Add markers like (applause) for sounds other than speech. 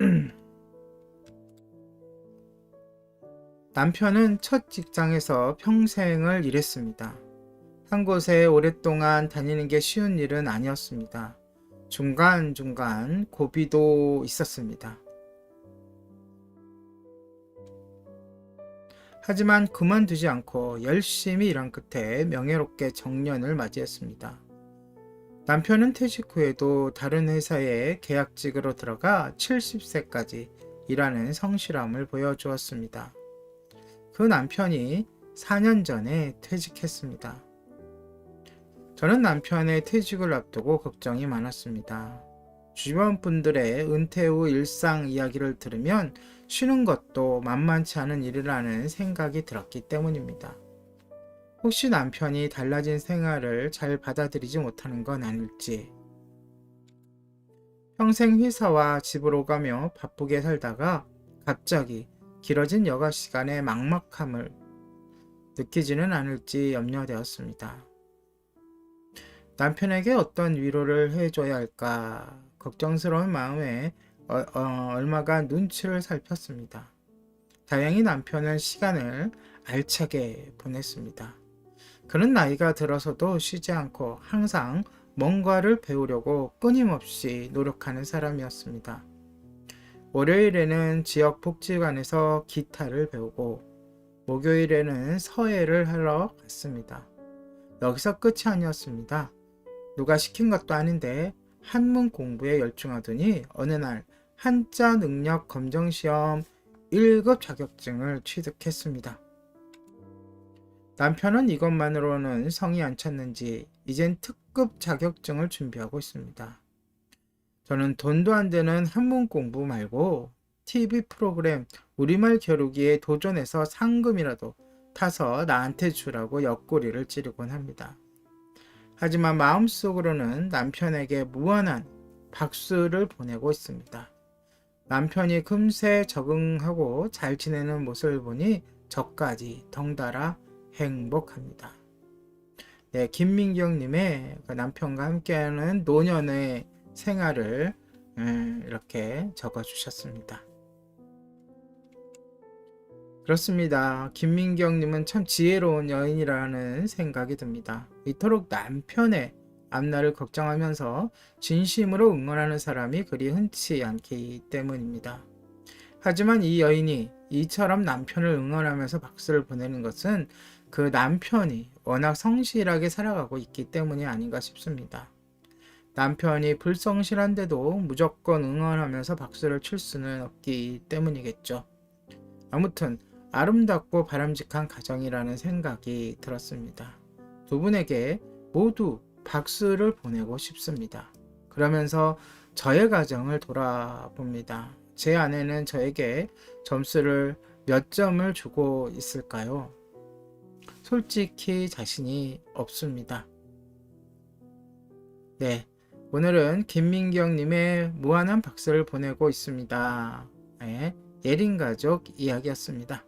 (clears throat) 남편은 첫 직장에서 평생을 일했습니다. 한 곳에 오랫동안 다니는 게 쉬운 일은 아니었습니다. 중간중간 고비도 있었습니다. 하지만 그만두지 않고 열심히 일한 끝에 명예롭게 정년을 맞이했습니다. 남편은 퇴직 후에도 다른 회사에 계약직으로 들어가 70세까지 일하는 성실함을 보여주었습니다. 그 남편이 4년 전에 퇴직했습니다. 저는 남편의 퇴직을 앞두고 걱정이 많았습니다. 주변 분들의 은퇴 후 일상 이야기를 들으면 쉬는 것도 만만치 않은 일이라는 생각이 들었기 때문입니다. 혹시 남편이 달라진 생활을 잘 받아들이지 못하는 건 아닐지. 평생 회사와 집을 오가며 바쁘게 살다가 갑자기 길어진 여가 시간의 막막함을 느끼지는 않을지 염려되었습니다. 남편에게 어떤 위로를 해줘야 할까 걱정스러운 마음에 어, 어, 얼마간 눈치를 살폈습니다. 다행히 남편은 시간을 알차게 보냈습니다. 그는 나이가 들어서도 쉬지 않고 항상 뭔가를 배우려고 끊임없이 노력하는 사람이었습니다. 월요일에는 지역 복지관에서 기타를 배우고 목요일에는 서예를 하러 갔습니다. 여기서 끝이 아니었습니다. 누가 시킨 것도 아닌데 한문 공부에 열중하더니 어느 날 한자 능력 검정 시험 1급 자격증을 취득했습니다. 남편은 이것만으로는 성이 안 찼는지 이젠 특급 자격증을 준비하고 있습니다. 저는 돈도 안 되는 한문 공부 말고 TV 프로그램 우리말 겨루기에 도전해서 상금이라도 타서 나한테 주라고 옆구리를 찌르곤 합니다. 하지만 마음속으로는 남편에게 무한한 박수를 보내고 있습니다. 남편이 금세 적응하고 잘 지내는 모습을 보니 저까지 덩달아 행복합니다. 네, 김민경님의 그 남편과 함께하는 노년의 생활을 음, 이렇게 적어주셨습니다. 그렇습니다. 김민경님은 참 지혜로운 여인이라는 생각이 듭니다. 이토록 남편의 앞날을 걱정하면서 진심으로 응원하는 사람이 그리 흔치 않기 때문입니다. 하지만 이 여인이 이처럼 남편을 응원하면서 박수를 보내는 것은 그 남편이 워낙 성실하게 살아가고 있기 때문이 아닌가 싶습니다. 남편이 불성실한데도 무조건 응원하면서 박수를 칠 수는 없기 때문이겠죠. 아무튼 아름답고 바람직한 가정이라는 생각이 들었습니다. 두 분에게 모두 박수를 보내고 싶습니다. 그러면서 저의 가정을 돌아봅니다. 제 아내는 저에게 점수를 몇 점을 주고 있을까요? 솔직히 자신이 없습니다. 네. 오늘은 김민경님의 무한한 박수를 보내고 있습니다. 네, 예린 가족 이야기였습니다.